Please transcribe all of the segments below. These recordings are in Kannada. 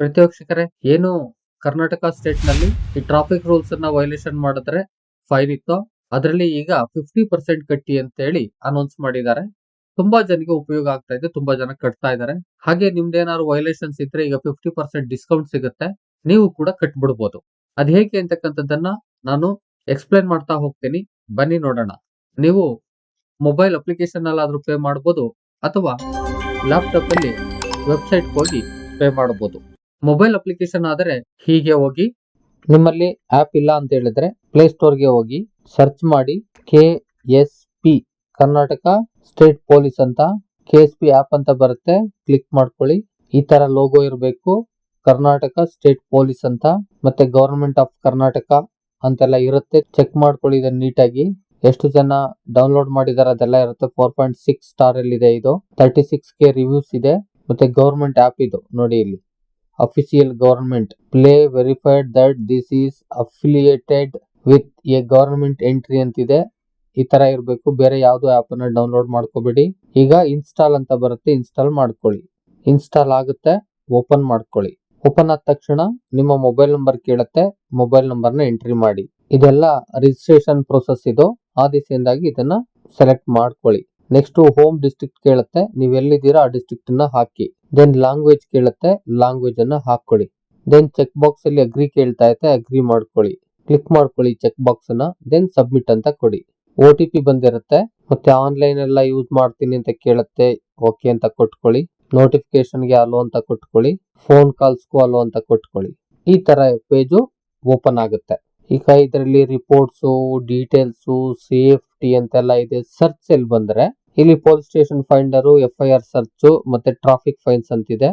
ಪ್ರತಿ ವೀಕ್ಷಕರೇ ಏನು ಕರ್ನಾಟಕ ಸ್ಟೇಟ್ನಲ್ಲಿ ಈ ಟ್ರಾಫಿಕ್ ರೂಲ್ಸ್ ಅನ್ನ ವೈಲೇಷನ್ ಮಾಡಿದ್ರೆ ಫೈನ್ ಇತ್ತು. ಅದರಲ್ಲಿ ಈಗ ಫಿಫ್ಟಿ ಪರ್ಸೆಂಟ್ ಕಟ್ಟಿ ಅಂತ ಹೇಳಿ ಅನೌನ್ಸ್ ಮಾಡಿದ್ದಾರೆ. ತುಂಬಾ ಜನಕ್ಕೆ ಉಪಯೋಗ ಆಗ್ತಾ ಇದೆ, ತುಂಬಾ ಜನ ಕಟ್ತಾ ಇದ್ದಾರೆ. ಹಾಗೆ ನಿಮ್ದೇನಾದ್ರು ವೈಲೇಷನ್ಸ್ ಇದ್ರೆ ಈಗ ಫಿಫ್ಟಿ ಪರ್ಸೆಂಟ್ ಡಿಸ್ಕೌಂಟ್ ಸಿಗುತ್ತೆ. ನೀವು ಕೂಡ ಕಟ್ಬಿಡ್ಬೋದು. ಅದ್ ಹೇಗೆ ಅಂತಕ್ಕಂಥದ್ದನ್ನ ನಾನು ಎಕ್ಸ್ಪ್ಲೈನ್ ಮಾಡ್ತಾ ಹೋಗ್ತೀನಿ. ಬನ್ನಿ ನೋಡೋಣ. ನೀವು ಮೊಬೈಲ್ ಅಪ್ಲಿಕೇಶನ್ ಅಲ್ಲಾದ್ರೂ ಪೇ ಮಾಡ್ಬೋದು ಅಥವಾ ಲ್ಯಾಪ್ಟಾಪ್ ಅಲ್ಲಿ ವೆಬ್ಸೈಟ್ ಹೋಗಿ ಪೇ ಮಾಡಬಹುದು ಮೊಬೈಲ್ ಅಪ್ಲಿಕೇಶನ್ ಆದರೆ ಹೀಗೆ ಹೋಗಿ. ನಿಮ್ಮಲ್ಲಿ ಆಪ್ ಇಲ್ಲ ಅಂತ ಹೇಳಿದ್ರೆ ಪ್ಲೇ ಸ್ಟೋರ್ಗೆ ಹೋಗಿ ಸರ್ಚ್ ಮಾಡಿ K S P Karnataka state police ಅಂತ ಕೆ ಎಸ್ ಪಿ ಆಪ್ ಅಂತ ಬರುತ್ತೆ. ಕ್ಲಿಕ್ ಮಾಡ್ಕೊಳ್ಳಿ. ಈ ತರ ಲೋಗೋ ಇರಬೇಕು. ಕರ್ನಾಟಕ ಸ್ಟೇಟ್ ಪೊಲೀಸ್ ಅಂತ ಮತ್ತೆ ಗವರ್ಮೆಂಟ್ ಆಫ್ ಕರ್ನಾಟಕ ಅಂತೆಲ್ಲ ಇರುತ್ತೆ. ಚೆಕ್ ಮಾಡ್ಕೊಳ್ಳಿ ಇದನ್ನ ನೀಟಾಗಿ. ಎಷ್ಟು ಜನ ಡೌನ್ಲೋಡ್ ಮಾಡಿದಾರೆ ಅದೆಲ್ಲ ಇರುತ್ತೆ. ಫೋರ್ ಪಾಯಿಂಟ್ ಸಿಕ್ಸ್ ಸ್ಟಾರ್ ಅಲ್ಲಿ ಇದೆ. ಇದು ತರ್ಟಿ ಸಿಕ್ಸ್ ಕೆ ರಿವ್ಯೂಸ್ ಇದೆ. ಮತ್ತೆ ಗವರ್ಮೆಂಟ್ ಆಪ್ ಇದು ನೋಡಿ ಇಲ್ಲಿ. Official government. Play verified that this is affiliated with a government entry ಅಂತಿದೆ. ಈ ತರ ಇರಬೇಕು. ಬೇರೆ ಯಾವ್ದು ಆಪ್ ಅನ್ನ ಡೌನ್ಲೋಡ್ ಮಾಡ್ಕೋಬೇಡಿ. ಈಗ ಇನ್ಸ್ಟಾಲ್ ಅಂತ ಬರುತ್ತೆ. ಇನ್ಸ್ಟಾಲ್ ಮಾಡ್ಕೊಳ್ಳಿ. ಇನ್ಸ್ಟಾಲ್ ಆಗುತ್ತೆ. ಓಪನ್ ಮಾಡ್ಕೊಳ್ಳಿ. ಓಪನ್ ಆದ ತಕ್ಷಣ ನಿಮ್ಮ ಮೊಬೈಲ್ ನಂಬರ್ ಕೇಳುತ್ತೆ. ಮೊಬೈಲ್ ನಂಬರ್ನ ಎಂಟ್ರಿ ಮಾಡಿ. ಇದೆಲ್ಲ ರಿಜಿಸ್ಟ್ರೇಷನ್ ಪ್ರೊಸೆಸ್ ಇದು. ಆ ದಿಸೆಯಿಂದಾಗಿ ಇದನ್ನ ಸೆಲೆಕ್ಟ್ ಮಾಡ್ಕೊಳ್ಳಿ. ನೆಕ್ಸ್ಟ್ ಹೋಮ್ ಡಿಸ್ಟ್ರಿಕ್ಟ್ ಕೇಳುತ್ತೆ. ನೀವು ಎಲ್ಲಿದ್ದೀರಾ ಆ ಡಿಸ್ಟ್ರಿಕ್ಟ್ ಅನ್ನ ಹಾಕಿ. ದೆನ್ ಲ್ಯಾಂಗ್ವೇಜ್ ಕೇಳುತ್ತೆ. ಲ್ಯಾಂಗ್ವೇಜ್ ಅನ್ನ ಹಾಕೊಳ್ಳಿ. ದೆನ್ ಚೆಕ್ ಬಾಕ್ಸ್ ಅಲ್ಲಿ ಅಗ್ರಿ ಕೇಳ್ತಾ ಐತೆ ಅಗ್ರಿ ಮಾಡ್ಕೊಳ್ಳಿ. ಕ್ಲಿಕ್ ಮಾಡ್ಕೊಳ್ಳಿ ಚೆಕ್ ಬಾಕ್ಸ್ ಅನ್ನ. ದೆನ್ ಸಬ್ಮಿಟ್ ಅಂತ ಕೊಡಿ. ಒ ಟಿ ಪಿ ಬಂದಿರುತ್ತೆ. ಮತ್ತೆ ಆನ್ಲೈನ್ ಎಲ್ಲ ಯೂಸ್ ಮಾಡ್ತೀನಿ ಅಂತ ಕೇಳುತ್ತೆ. ಓಕೆ ಅಂತ ಕೊಟ್ಕೊಳ್ಳಿ. ನೋಟಿಫಿಕೇಶನ್ಗೆ ಅಲೋ ಅಂತ ಕೊಟ್ಕೊಳ್ಳಿ. ಫೋನ್ ಕಾಲ್ಸ್ಗೂ ಅಲೋ ಅಂತ ಕೊಟ್ಕೊಳ್ಳಿ. ಈ ತರ ಪೇಜು ಓಪನ್ ಆಗುತ್ತೆ. ಈಗ ಇದರಲ್ಲಿ ರಿಪೋರ್ಟ್ಸು ಡೀಟೇಲ್ಸು ಸೇಫ್ಟಿ ಅಂತೆಲ್ಲ ಇದೆ. ಸರ್ಚ್ ಅಲ್ಲಿ ಬಂದ್ರೆ ಇಲ್ಲಿ police station finder F I R search ಮತ್ತೆ ಟ್ರಾಫಿಕ್ ಫೈನ್ಸ್ ಅಂತಿದೆ.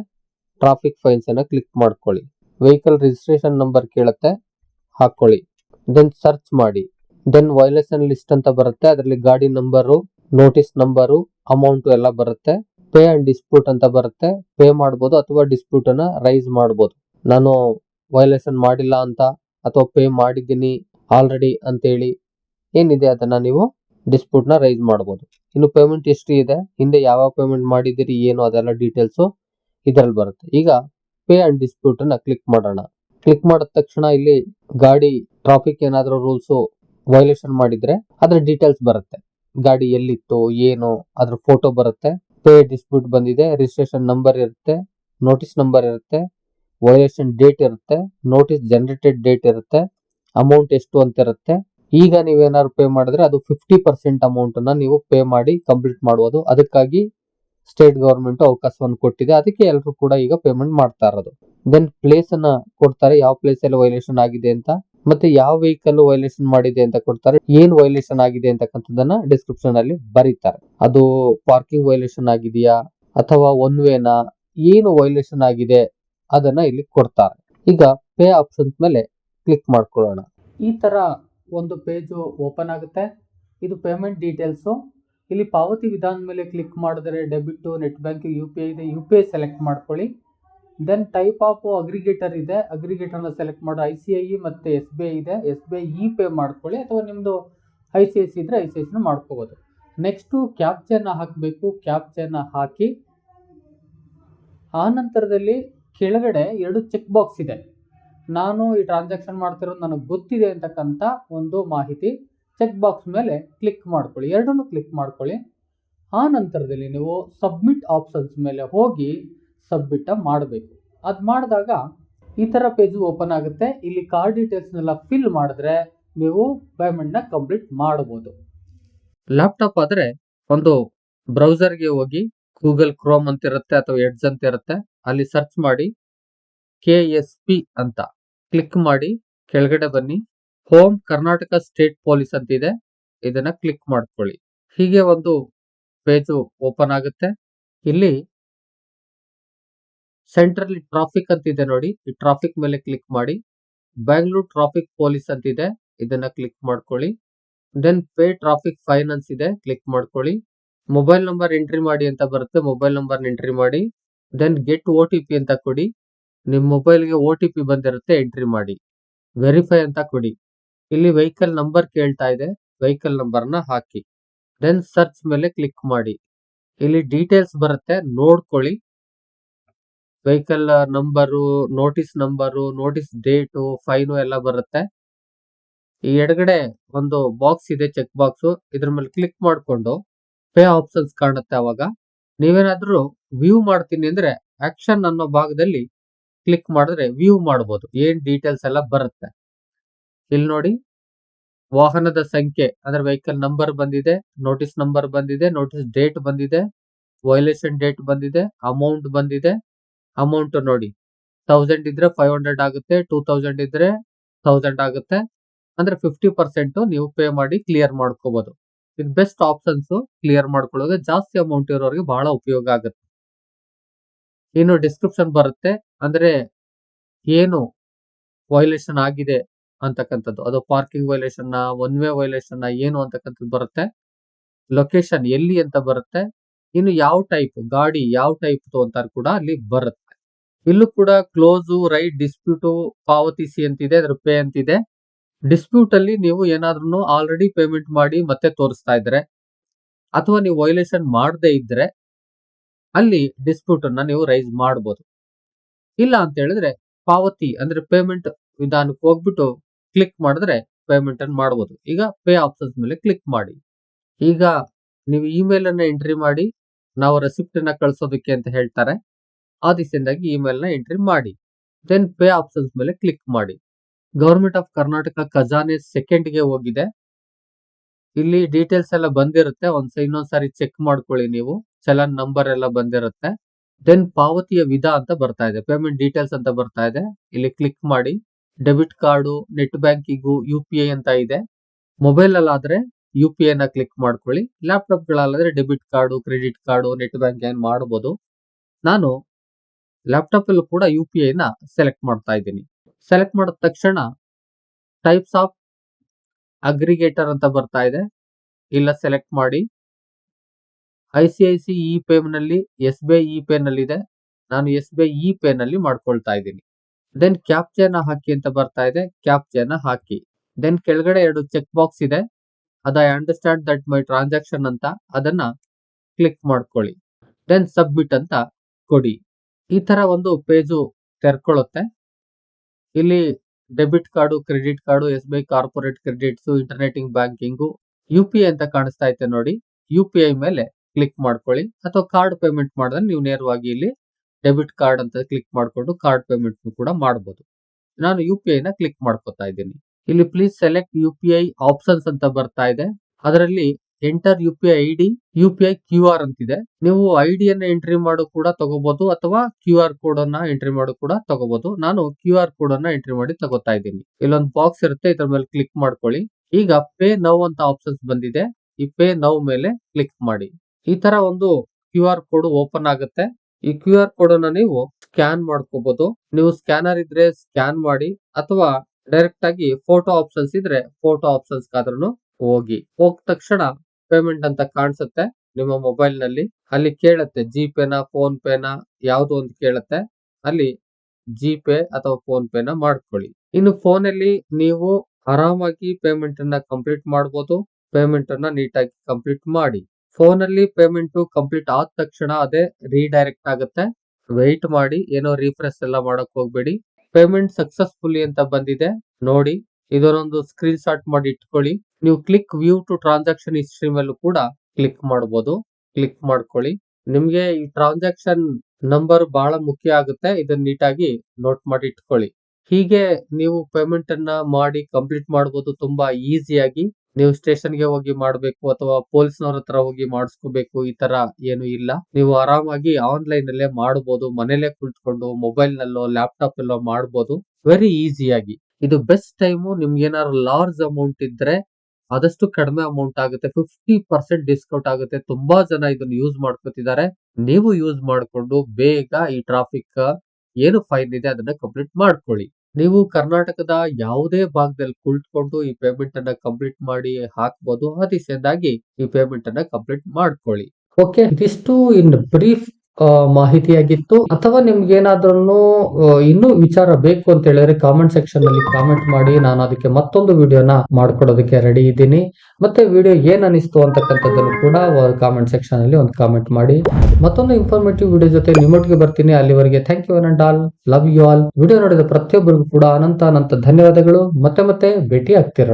ಟ್ರಾಫಿಕ್ ಫೈನ್ಸ್ ಅನ್ನ ಕ್ಲಿಕ್ ಮಾಡ್ಕೊಳ್ಳಿ. ವೆಹಿಕಲ್ ರಿಜಿಸ್ಟ್ರೇಷನ್ ನಂಬರ್ ಕೇಳುತ್ತೆ, ಹಾಕೊಳ್ಳಿ. ದೆನ್ ಸರ್ಚ್ ಮಾಡಿ. ದೆನ್ ವೈಲೇಷನ್ ಲಿಸ್ಟ್ ಅಂತ ಬರುತ್ತೆ, ಅದರಲ್ಲಿ ಗಾಡಿ ನಂಬರು ನೋಟಿಸ್ ನಂಬರು ಅಮೌಂಟ್ ಎಲ್ಲ ಬರುತ್ತೆ. ಪೇ ಅಂಡ್ ಡಿಸ್ಪ್ಯೂಟ್ ಅಂತ ಬರುತ್ತೆ. ಪೇ ಮಾಡ್ಬೋದು ಅಥವಾ ಡಿಸ್ಪ್ಯೂಟ್ ಅನ್ನ ರೈಸ್ ಮಾಡ್ಬೋದು. ನಾನು ವೈಲೇಷನ್ ಮಾಡಿಲ್ಲ ಅಂತ ಅಥವಾ ಪೇ ಮಾಡಿದ್ದೀನಿ ಆಲ್ರೆಡಿ ಅಂತೇಳಿ ಏನಿದೆ ಅದನ್ನ ನೀವು ಡಿಸ್ಪ್ಯೂಟ್ನ ರೈಸ್ ಮಾಡ್ಬೋದು. ಇನ್ನು ಪೇಮೆಂಟ್ ಎಷ್ಟು ಇದೆ. ಹಿಂದೆ ಯಾವ ಪೇಮೆಂಟ್ ಮಾಡಿದ್ದೀರಿ, ಏನು ಅದೆಲ್ಲ ಡೀಟೇಲ್ಸ್ ಇದರಲ್ಲಿ ಬರುತ್ತೆ. ಈಗ ಪೇ ಅಂಡ್ ಡಿಸ್ಪ್ಯೂಟನ್ನು ಕ್ಲಿಕ್ ಮಾಡೋಣ. ಕ್ಲಿಕ್ ಮಾಡಿದ ತಕ್ಷಣ ಇಲ್ಲಿ ಗಾಡಿ ಟ್ರಾಫಿಕ್ ಏನಾದರೂ ರೂಲ್ಸ್ ವೈಲೇಷನ್ ಮಾಡಿದ್ರೆ ಅದರ ಡೀಟೇಲ್ಸ್ ಬರುತ್ತೆ. ಗಾಡಿ ಎಲ್ಲಿತ್ತು, ಏನು, ಅದ್ರ ಫೋಟೋ ಬರುತ್ತೆ. ಪೇ ಡಿಸ್ಪ್ಯೂಟ್ ಬಂದಿದೆ ರಿಜಿಸ್ಟ್ರೇಷನ್ ನಂಬರ್ ಇರುತ್ತೆ ನೋಟಿಸ್ ನಂಬರ್ ಇರುತ್ತೆ ವೈಲೇಷನ್ ಡೇಟ್ ಇರುತ್ತೆ ನೋಟಿಸ್ ಜನರೇಟೆಡ್ ಡೇಟ್ ಇರುತ್ತೆ ಅಮೌಂಟ್ ಎಷ್ಟು ಅಂತ ಇರುತ್ತೆ ಈಗ ನೀವೇನಾದ್ರು ಪೇ ಮಾಡಿದ್ರೆ ಅದು ಫಿಫ್ಟಿ ಪರ್ಸೆಂಟ್ ಅಮೌಂಟ್ ಅನ್ನ ನೀವು ಪೇ ಮಾಡಿ ಕಂಪ್ಲೀಟ್ ಮಾಡ್ಬೋದು ಅದಕ್ಕಾಗಿ ಸ್ಟೇಟ್ ಗವರ್ಮೆಂಟ್ ಅವಕಾಶವನ್ನು ಕೊಟ್ಟಿದೆ. ಅದಕ್ಕೆ ಎಲ್ಲರೂ ಕೂಡ ಈಗ ಪೇಮೆಂಟ್ ಮಾಡ್ತಾ ಇರೋದು. ದೆನ್ ಪ್ಲೇಸ್ ಅನ್ನ ಕೊಡ್ತಾರೆ. ಯಾವ ಪ್ಲೇಸ್ ಅಲ್ಲಿ ವೈಲೇಷನ್ ಆಗಿದೆ ಅಂತ. ಮತ್ತೆ ಯಾವ ವೆಹಿಕಲ್ ವೈಲೇಷನ್ ಮಾಡಿದೆ ಅಂತ ಕೊಡ್ತಾರೆ. ಏನ್ ವೈಲೇಷನ್ ಆಗಿದೆ ಅಂತಕ್ಕಂಥದ್ದನ್ನ ಡಿಸ್ಕ್ರಿಪ್ಷನ್ ಅಲ್ಲಿ ಬರೀತಾರೆ. ಅದು ಪಾರ್ಕಿಂಗ್ ವೈಲೇಷನ್ ಆಗಿದೆಯಾ? ಅಥವಾ ಒನ್ ವೇನಾ ಏನು ವೈಲೇಷನ್ ಆಗಿದೆ ಅದನ್ನ ಇಲ್ಲಿ ಕೊಡ್ತಾರೆ. ಈಗ ಪೇ ಆಪ್ಷನ್ಸ್ ಮೇಲೆ ಕ್ಲಿಕ್ ಮಾಡ್ಕೊಳ್ಳೋಣ. ಈ ತರ ಒಂದು ಪೇಜು ಓಪನ್ ಆಗುತ್ತೆ. ಇದು ಪೇಮೆಂಟ್ ಡೀಟೇಲ್ಸು. ಇಲ್ಲಿ ಪಾವತಿ ವಿಧಾನದ ಮೇಲೆ ಕ್ಲಿಕ್ ಮಾಡಿದ್ರೆ debit, net banking U P I ಇದೆ. ಯು ಪಿ ಐ ಸೆಲೆಕ್ಟ್ ಮಾಡ್ಕೊಳ್ಳಿ. ದೆನ್ ಟೈಪ್ ಆಫ್ ಅಗ್ರಿಗೇಟರ್ ಇದೆ. ಅಗ್ರಿಗೇಟರ್ನ ಸೆಲೆಕ್ಟ್ ಮಾಡಿ ಐ ಸಿ ಐ ಮತ್ತು ಎಸ್ ಬಿ ಐ ಇದೆ. S B I E pay ಮಾಡ್ಕೊಳ್ಳಿ. ಅಥವಾ ನಿಮ್ಮದು ಐ ಸಿ ಐ ಸಿ ಇದ್ದರೆ ಐ ಸಿ ಐ ಸಿನ ಮಾಡ್ಕೋಬೋದು. ನೆಕ್ಸ್ಟು ಕ್ಯಾಪ್ಚನ್ನ ಹಾಕಬೇಕು. ಕ್ಯಾಪ್ಚನ್ನ ಹಾಕಿ, ಆ ನಂತರದಲ್ಲಿ ಕೆಳಗಡೆ ಎರಡು ಚೆಕ್ ಬಾಕ್ಸ್ ಇದೆ. ನಾನು ಈ ಟ್ರಾನ್ಸಾಕ್ಷನ್ ಮಾಡ್ತಿರೋದು ನನಗೆ ಗೊತ್ತಿದೆ ಅಂತಕ್ಕಂಥ ಒಂದು ಮಾಹಿತಿ ಚೆಕ್ ಬಾಕ್ಸ್ ಮೇಲೆ ಕ್ಲಿಕ್ ಮಾಡ್ಕೊಳ್ಳಿ. ಎರಡನ್ನೂ ಕ್ಲಿಕ್ ಮಾಡ್ಕೊಳ್ಳಿ. ಆ ನಂತರದಲ್ಲಿ ನೀವು ಸಬ್ಮಿಟ್ ಆಪ್ಷನ್ಸ್ ಮೇಲೆ ಹೋಗಿ ಸಬ್ಮಿಟ ಮಾಡಬೇಕು. ಅದು ಮಾಡಿದಾಗ ಈ ಥರ ಪೇಜು ಓಪನ್ ಆಗುತ್ತೆ. ಇಲ್ಲಿ ಕಾರ್ಡ್ ಡೀಟೇಲ್ಸ್ನೆಲ್ಲ ಫಿಲ್ ಮಾಡಿದ್ರೆ ನೀವು ಪೇಮೆಂಟ್ನ ಕಂಪ್ಲೀಟ್ ಮಾಡ್ಬೋದು. ಲ್ಯಾಪ್ಟಾಪ್ ಆದರೆ ಒಂದು ಬ್ರೌಸರ್ಗೆ ಹೋಗಿ ಗೂಗಲ್ ಕ್ರೋಮ್ ಅಂತ ಇರುತ್ತೆ ಅಥವಾ ಎಡ್ಸ್ ಅಂತ ಇರುತ್ತೆ ಅಲ್ಲಿ ಸರ್ಚ್ ಮಾಡಿ ಕೆ ಎಸ್ ಪಿ ಅಂತ. ಕ್ಲಿಕ್ ಮಾಡಿ, ಕೆಳಗಡೆ ಬನ್ನಿ. ಹೋಮ್ ಕರ್ನಾಟಕ ಸ್ಟೇಟ್ ಪೊಲೀಸ್ ಅಂತಿದೆ ಇದನ್ನ ಕ್ಲಿಕ್ ಮಾಡ್ಕೊಳ್ಳಿ. ಹೀಗೆ ಒಂದು ಪೇಜು ಓಪನ್ ಆಗುತ್ತೆ. ಇಲ್ಲಿ ಸೆಂಟ್ರಲ್ಲಿ ಟ್ರಾಫಿಕ್ ಅಂತಿದೆ ನೋಡಿ. ಈ ಟ್ರಾಫಿಕ್ ಮೇಲೆ ಕ್ಲಿಕ್ ಮಾಡಿ. ಬ್ಯಾಂಗ್ಳೂರ್ ಟ್ರಾಫಿಕ್ ಪೊಲೀಸ್ ಅಂತಿದೆ ಇದನ್ನ ಕ್ಲಿಕ್ ಮಾಡ್ಕೊಳ್ಳಿ. ದೆನ್ ಪೇ ಟ್ರಾಫಿಕ್ ಫೈನಾನ್ಸ್ ಇದೆ. ಕ್ಲಿಕ್ ಮಾಡ್ಕೊಳ್ಳಿ. ಮೊಬೈಲ್ ನಂಬರ್ ಎಂಟ್ರಿ ಮಾಡಿ ಅಂತ ಬರುತ್ತೆ. ಮೊಬೈಲ್ ನಂಬರ್ ಎಂಟ್ರಿ ಮಾಡಿ. ದೆನ್ ಗೆಟ್ ಓ ಅಂತ ಕೊಡಿ. ನಿಮ್ಮ ಮೊಬೈಲ್ಗೆ ಒ ಟಿ ಪಿ ಬಂದಿರುತ್ತೆ, ಎಂಟ್ರಿ ಮಾಡಿ. ವೆರಿಫೈ ಅಂತ ಕೊಡಿ. ಇಲ್ಲಿ ವೆಹಿಕಲ್ ನಂಬರ್ ಕೇಳ್ತಾ ಇದೆ, ವೆಹಿಕಲ್ ನಂಬರ್ನ ಹಾಕಿ. ದೆನ್ ಸರ್ಚ್ ಮೇಲೆ ಕ್ಲಿಕ್ ಮಾಡಿ. ಇಲ್ಲಿ ಡೀಟೇಲ್ಸ್ ಬರುತ್ತೆ, ನೋಡ್ಕೊಳ್ಳಿ. Vehicle number, notice number, notice date, fine ಎಲ್ಲ ಬರುತ್ತೆ. ಈ ಎಡಗಡೆ ಒಂದು ಬಾಕ್ಸ್ ಇದೆ, ಚೆಕ್ ಬಾಕ್ಸ್. ಇದ್ರ ಮೇಲೆ ಕ್ಲಿಕ್ ಮಾಡಿಕೊಂಡು ಪೇ ಆಪ್ಷನ್ಸ್ ಕಾಣುತ್ತೆ ಅವಾಗ. ನೀವೇನಾದ್ರೂ ವ್ಯೂ ಮಾಡ್ತೀನಿ ಅಂದ್ರೆ ಆಕ್ಷನ್ ಅನ್ನೋ ಭಾಗದಲ್ಲಿ ಕ್ಲಿಕ್ ಮಾಡಿದ್ರೆ ವ್ಯೂ ಮಾಡಬಹುದು ಏನ್ ಡೀಟೇಲ್ಸ್ ಎಲ್ಲ ಬರುತ್ತೆ. ಇಲ್ಲಿ ನೋಡಿ, ವಾಹನದ ಸಂಖ್ಯೆ, ಅಂದ್ರೆ ವೆಹಿಕಲ್ ನಂಬರ್ ಬಂದಿದೆ ನೋಟಿಸ್ ನಂಬರ್ ಬಂದಿದೆ ನೋಟಿಸ್ ಡೇಟ್ ಬಂದಿದೆ ವೈಲೇಷನ್ ಡೇಟ್ ಬಂದಿದೆ ಅಮೌಂಟ್ ಬಂದಿದೆ. ಅಮೌಂಟ್ ನೋಡಿ ತೌಸಂಡ್ ಇದ್ರೆ ಫೈವ್ ಹಂಡ್ರೆಡ್ ಆಗುತ್ತೆ ಟೂ ತೌಸಂಡ್ ಇದ್ರೆ ತೌಸಂಡ್ ಆಗುತ್ತೆ. ಅಂದ್ರೆ ಫಿಫ್ಟಿ ಪರ್ಸೆಂಟ್ ನೀವು ಪೇ ಮಾಡಿ ಕ್ಲಿಯರ್ ಮಾಡ್ಕೋಬಹುದು ಇದು ಬೆಸ್ಟ್ ಆಪ್ಷನ್ಸ್ ಕ್ಲಿಯರ್ ಮಾಡ್ಕೊಳ್ಳೋದು. ಜಾಸ್ತಿ ಅಮೌಂಟ್ ಇರೋರಿಗೆ ಬಹಳ ಉಪಯೋಗ ಆಗುತ್ತೆ. ಇನ್ನು ಡಿಸ್ಕ್ರಿಪ್ಷನ್ ಬರುತ್ತೆ. ಅಂದ್ರೆ ಏನು ವೈಲೇಷನ್ ಆಗಿದೆ ಅಂತಕ್ಕಂಥದ್ದು. ಅದು parking violation one way violation ಏನು ಅಂತಕ್ಕಂಥದ್ದು ಬರುತ್ತೆ. ಲೊಕೇಶನ್ ಎಲ್ಲಿ ಅಂತ ಬರುತ್ತೆ. ಇನ್ನು ಯಾವ ಟೈಪ್ ಗಾಡಿ ಯಾವ ಟೈಪ್ ಅಂತ ಕೂಡ ಅಲ್ಲಿ ಬರುತ್ತೆ. ಇಲ್ಲೂ ಕೂಡ ಕ್ಲೋಸ್ ರೈಟ್ ಡಿಸ್ಪ್ಯೂಟು ಪಾವತಿಸಿ ಅಂತಿದೆ, ಅದ್ರ ಪೇ ಅಂತಿದೆ. ಡಿಸ್ಪ್ಯೂಟ್ ಅಲ್ಲಿ ನೀವು ಏನಾದ್ರೂ ಆಲ್ರೆಡಿ ಪೇಮೆಂಟ್ ಮಾಡಿ ಮತ್ತೆ ತೋರಿಸ್ತಾ ಇದ್ರೆ, ಅಥವಾ ನೀವು ವೈಲೇಷನ್ ಮಾಡದೇ ಇದ್ರೆ ಅಲ್ಲಿ ಡಿಸ್ಪ್ಯೂಟ್ ಅನ್ನ ನೀವು ರೈಸ್ ಮಾಡಬಹುದು ಇಲ್ಲ ಅಂತ ಹೇಳಿದ್ರೆ ಪಾವತಿ ಅಂದ್ರೆ ಪೇಮೆಂಟ್ ವಿಧಾನಕ್ಕೆ ಹೋಗ್ಬಿಟ್ಟು ಕ್ಲಿಕ್ ಮಾಡಿದ್ರೆ ಪೇಮೆಂಟ್ ಅನ್ನು ಮಾಡಬಹುದು ಈಗ ಪೇ ಆಪ್ಷನ್ಸ್ ಮೇಲೆ ಕ್ಲಿಕ್ ಮಾಡಿ. ಈಗ ನೀವು ಇಮೇಲ್ ಅನ್ನ ಎಂಟ್ರಿ ಮಾಡಿ, ನಾವು ರೆಸಿಪ್ಟ್ ಅನ್ನ ಕಳಿಸೋದಕ್ಕೆ ಅಂತ ಹೇಳ್ತಾರೆ. ಆ ದಿಸೆಯಿಂದಾಗಿ ಇಮೇಲ್ನ ಎಂಟ್ರಿ ಮಾಡಿ. ದೆನ್ ಪೇ ಆಪ್ಷನ್ಸ್ ಮೇಲೆ ಕ್ಲಿಕ್ ಮಾಡಿ. ಗವರ್ಮೆಂಟ್ ಆಫ್ ಕರ್ನಾಟಕ ಖಜಾನೆ ಸೆಕೆಂಡ್ಗೆ ಹೋಗಿದೆ. ಇಲ್ಲಿ ಡೀಟೇಲ್ಸ್ ಎಲ್ಲ ಬಂದಿರುತ್ತೆ. ಒಂದ್ಸ ಇನ್ನೊಂದ್ಸಾರಿ ಚೆಕ್ ಮಾಡ್ಕೊಳ್ಳಿ ನೀವು. ಚಲನ್ ನಂಬರ್ ಎಲ್ಲ ಬಂದಿರುತ್ತೆ. ದೆನ್ ಪಾವತಿಯ ವಿಧ ಅಂತ ಬರ್ತಾ ಇದೆ. ಪೇಮೆಂಟ್ ಡೀಟೇಲ್ಸ್ ಅಂತ ಬರ್ತಾ ಇದೆ. ಇಲ್ಲಿ ಕ್ಲಿಕ್ ಮಾಡಿ. Debit card net banking U P I ಅಂತ ಇದೆ. ಮೊಬೈಲ್ ಅಲ್ಲಾದ್ರೆ ಯು ಪಿ ಐ ನ ಕ್ಲಿಕ್ ಮಾಡ್ಕೊಳ್ಳಿ. Laptop ಗಳಲ್ಲಾದ್ರೆ debit card credit card net banking ಮಾಡಬಹುದು ನಾನು ಲ್ಯಾಪ್ಟಾಪ್ ಅಲ್ಲೂ ಕೂಡ ಯು ಪಿ ಐ ನ ಸೆಲೆಕ್ಟ್ ಮಾಡ್ತಾ ಇದ್ದೀನಿ. ಸೆಲೆಕ್ಟ್ ಮಾಡಿದ ತಕ್ಷಣ ಟೈಪ್ಸ್ ಆಫ್ ಅಗ್ರಿಗೇಟರ್ ಅಂತ ಬರ್ತಾ ಇದೆ. ಇಲ್ಲ ಸೆಲೆಕ್ಟ್ ಮಾಡಿ. I C I C E pay ನಲ್ಲಿ S B I E pay ನಲ್ಲಿ ಇದೆ ನಾನು S B I E pay ನಲ್ಲಿ ಮಾಡ್ಕೊಳ್ತಾ ಇದ್ದೀನಿ. ದೆನ್ ಕ್ಯಾಪ್ಚರ್ನ ಹಾಕಿ ಅಂತ ಬರ್ತಾ ಇದೆ. ಕ್ಯಾಪ್ಚರ್ನ ಹಾಕಿ. ದೆನ್ ಕೆಳಗಡೆ ಎರಡು ಚೆಕ್ ಬಾಕ್ಸ್ ಇದೆ. ಅದ I understand that my transaction ಅಂತ. ಅದನ್ನ ಕ್ಲಿಕ್ ಮಾಡ್ಕೊಳ್ಳಿ. ದೆನ್ ಸಬ್ಮಿಟ್ ಅಂತ ಕೊಡಿ. ಈ ತರ ಒಂದು ಪೇಜು ತೆರ್ಕೊಳ್ಳುತ್ತೆ. ಇಲ್ಲಿ debit card credit card S B I corporate credits internet banking U P I ಅಂತ ಕಾಣಿಸ್ತಾ ಐತೆ ನೋಡಿ. ಯು ಪಿ ಐ ಮೇಲೆ ಕ್ಲಿಕ್ ಮಾಡ್ಕೊಳ್ಳಿ ಅಥವಾ ಕಾರ್ಡ್ ಪೇಮೆಂಟ್ ಮಾಡಿದ್ರೆ ನೀವು ನೇರವಾಗಿ ಇಲ್ಲಿ ಡೆಬಿಟ್ ಕಾರ್ಡ್ ಅಂತ ಕ್ಲಿಕ್ ಮಾಡಿಕೊಂಡು ಕಾರ್ಡ್ ಪೇಮೆಂಟ್ ಕೂಡ ಮಾಡಬಹುದು ನಾನು ಯು ಪಿ ಐ ನ ಕ್ಲಿಕ್ ಮಾಡ್ಕೊತಾ ಇದ್ದೀನಿ. ಇಲ್ಲಿ please select U P I options ಅಂತ ಬರ್ತಾ ಇದೆ. ಅದರಲ್ಲಿ enter U P I D U P I Q R ಅಂತಿದೆ. ನೀವು ಐ ಅನ್ನ ಎಂಟ್ರಿ ಮಾಡು ಕೂಡ ತಗೋಬಹುದು ಅಥವಾ ಕ್ಯೂ ಆರ್ ಕೋಡ್ ಅನ್ನ ಎಂಟ್ರಿ ಮಾಡು ಕೂಡ ತಗೋಬಹುದು ನಾನು ಕ್ಯೂ ಆರ್ ಕೋಡ್ ಅನ್ನ ಎಂಟ್ರಿ ಮಾಡಿ ತಗೋತಾ ಇದ್ದೀನಿ. ಇಲ್ಲೊಂದು ಬಾಕ್ಸ್ ಇರುತ್ತೆ, ಇದ್ರ ಮೇಲೆ ಕ್ಲಿಕ್ ಮಾಡ್ಕೊಳ್ಳಿ. ಈಗ ಪೇ ನೌ ಅಂತ ಆಪ್ಷನ್ಸ್ ಬಂದಿದೆ. ಈ ಪೇ ನೌ ಮೇಲೆ ಕ್ಲಿಕ್ ಮಾಡಿ. ಈ ತರ ಒಂದು ಕ್ಯೂ ಆರ್ ಕೋಡ್ ಓಪನ್ ಆಗುತ್ತೆ. ಈ ಕ್ಯೂ ಆರ್ ಕೋಡ್ ಅನ್ನ ನೀವು ಸ್ಕ್ಯಾನ್ ಮಾಡ್ಕೋಬಹುದು ನೀವು ಸ್ಕ್ಯಾನರ್ ಇದ್ರೆ ಸ್ಕ್ಯಾನ್ ಮಾಡಿ ಅಥವಾ ಡೈರೆಕ್ಟ್ ಆಗಿ ಫೋಟೋ ಆಪ್ಷನ್ಸ್ ಇದ್ರೆ ಫೋಟೋ ಆಪ್ಷನ್ಸ್ ಆದ್ರೂ ಹೋಗಿ. ಹೋಗ್ ತಕ್ಷಣ ಪೇಮೆಂಟ್ ಅಂತ ಕಾಣಿಸುತ್ತೆ ನಿಮ್ಮ ಮೊಬೈಲ್ನಲ್ಲಿ. ಅಲ್ಲಿ ಕೇಳುತ್ತೆ ಜಿ ಪೇನ ಫೋನ್ ಪೇನ ಯಾವ್ದು ಒಂದು ಕೇಳುತ್ತೆ. ಅಲ್ಲಿ ಜಿ ಪೇ ಅಥವಾ ಫೋನ್ ಪೇನ ಮಾಡ್ಕೊಳ್ಳಿ. ಇನ್ನು ಫೋನ್ ಅಲ್ಲಿ ನೀವು ಆರಾಮಾಗಿ ಪೇಮೆಂಟ್ ಅನ್ನ ಕಂಪ್ಲೀಟ್ ಮಾಡಬಹುದು ಪೇಮೆಂಟ್ ಅನ್ನ ನೀಟಾಗಿ ಕಂಪ್ಲೀಟ್ ಮಾಡಿ. ಫೋನ್ ಅಲ್ಲಿ ಪೇಮೆಂಟ್ ಕಂಪ್ಲೀಟ್ ಆದ ತಕ್ಷಣ ಅದೇ ರೀಡೈರೆಕ್ಟ್ ಆಗುತ್ತೆ. ವೆಯ್ಟ್ ಮಾಡಿ, ಏನೋ ರಿಫ್ರೆಶ್ ಎಲ್ಲ ಮಾಡಕ್ ಹೋಗ್ಬೇಡಿ. ಪೇಮೆಂಟ್ ಸಕ್ಸಸ್ಫುಲಿ ಅಂತ ಬಂದಿದೆ. ನೋಡಿ ಇದನ್ನೊಂದು ಸ್ಕ್ರೀನ್ ಶಾಟ್ ಮಾಡಿ ಇಟ್ಕೊಳ್ಳಿ. ನೀವು click view to transaction history ಮೇಲೂ ಕೂಡ ಕ್ಲಿಕ್ ಮಾಡಬಹುದು ಕ್ಲಿಕ್ ಮಾಡ್ಕೊಳ್ಳಿ. ನಿಮ್ಗೆ ಈ ಟ್ರಾನ್ಸಾಕ್ಷನ್ ನಂಬರ್ ಬಹಳ ಮುಖ್ಯ ಆಗುತ್ತೆ. ಇದನ್ನ ನೀಟಾಗಿ ನೋಟ್ ಮಾಡಿ ಇಟ್ಕೊಳ್ಳಿ. ಹೀಗೆ ನೀವು ಪೇಮೆಂಟ್ ಅನ್ನ ಮಾಡಿ ಕಂಪ್ಲೀಟ್ ಮಾಡಬಹುದು ತುಂಬಾ ಈಸಿಯಾಗಿ ನೀವು ಸ್ಟೇಷನ್ಗೆ ಹೋಗಿ ಮಾಡಬೇಕು ಅಥವಾ ಪೊಲೀಸ್ನವ್ರ ಹತ್ರ ಹೋಗಿ ಮಾಡಿಸ್ಕೋಬೇಕು ಈ ತರ ಏನು ಇಲ್ಲ. ನೀವು ಆರಾಮಾಗಿ ಆನ್ಲೈನ್ ಅಲ್ಲೇ ಮಾಡಬಹುದು ಮನೇಲೆ ಕುಳಿತುಕೊಂಡು ಮೊಬೈಲ್ ನಲ್ಲೋ ಲ್ಯಾಪ್ಟಾಪ್ ಅಲ್ಲೋ ಮಾಡಬಹುದು ವೆರಿ ಈಸಿಯಾಗಿ ಇದು ಬೆಸ್ಟ್ ಟೈಮು ನಿಮ್ಗೆ ಏನಾದ್ರು ಲಾರ್ಜ್ ಅಮೌಂಟ್ ಇದ್ರೆ ಆದಷ್ಟು ಕಡಿಮೆ ಅಮೌಂಟ್ ಆಗುತ್ತೆ. ಫಿಫ್ಟಿ ಪರ್ಸೆಂಟ್ ಡಿಸ್ಕೌಂಟ್ ಆಗುತ್ತೆ. ತುಂಬಾ ಜನ ಇದನ್ನ ಯೂಸ್ ಮಾಡ್ಕೋತಿದ್ದಾರೆ. ನೀವು ಯೂಸ್ ಮಾಡ್ಕೊಂಡು ಬೇಗ ಈ ಟ್ರಾಫಿಕ್ ಏನು ಫೈನ್ ಇದೆ ಅದನ್ನ ಕಂಪ್ಲೀಟ್ ಮಾಡ್ಕೊಳ್ಳಿ. ನೀವು ಕರ್ನಾಟಕದ ಯಾವುದೇ ಭಾಗದಲ್ಲಿ ಕುಳಿತುಕೊಂಡು ಈ ಪೇಮೆಂಟ್ ಅನ್ನ ಕಂಪ್ಲೀಟ್ ಮಾಡಿ ಹಾಕಬಹುದು ಆ ಈ ಪೇಮೆಂಟ್ ಅನ್ನ ಕಂಪ್ಲೀಟ್ ಮಾಡ್ಕೊಳ್ಳಿ. ಓಕೆ ಇದಿಷ್ಟು ಇನ್ ಬ್ರೀಫ್ ಮಾಹಿತಿಯಾಗಿತ್ತು. ಅಥವಾ ನಿಮ್ಗೆ ಏನಾದ್ರೂ ಇನ್ನೂ ವಿಚಾರ ಬೇಕು ಅಂತ ಹೇಳಿದ್ರೆ ಕಾಮೆಂಟ್ ಸೆಕ್ಷನ್ ಅಲ್ಲಿ ಕಾಮೆಂಟ್ ಮಾಡಿ, ನಾನು ಅದಕ್ಕೆ ಮತ್ತೊಂದು ವಿಡಿಯೋನ ಮಾಡ್ಕೊಡೋದಕ್ಕೆ ರೆಡಿ ಇದ್ದೀನಿ. ಮತ್ತೆ ವಿಡಿಯೋ ಏನ್ ಅನಿಸ್ತು ಅಂತಕ್ಕಂಥದ್ದನ್ನು ಕೂಡ ಕಾಮೆಂಟ್ ಸೆಕ್ಷನ್ ಅಲ್ಲಿ ಒಂದು ಕಾಮೆಂಟ್ ಮಾಡಿ. ಮತ್ತೊಂದು ಇನ್ಫಾರ್ಮೇಟಿವ್ ವಿಡಿಯೋ ಜೊತೆ ನಿಮ್ಮೊಟ್ಟಿಗೆ ಬರ್ತೀನಿ. ಅಲ್ಲಿವರೆಗೆ thank you and all love you all video ನೋಡಿದ ಪ್ರತಿಯೊಬ್ಬರಿಗೂ ಕೂಡ ಅನಂತ ಅನಂತ ಧನ್ಯವಾದಗಳು. ಮತ್ತೆ ಮತ್ತೆ ಭೇಟಿ ಆಗ್ತಿರೋಣ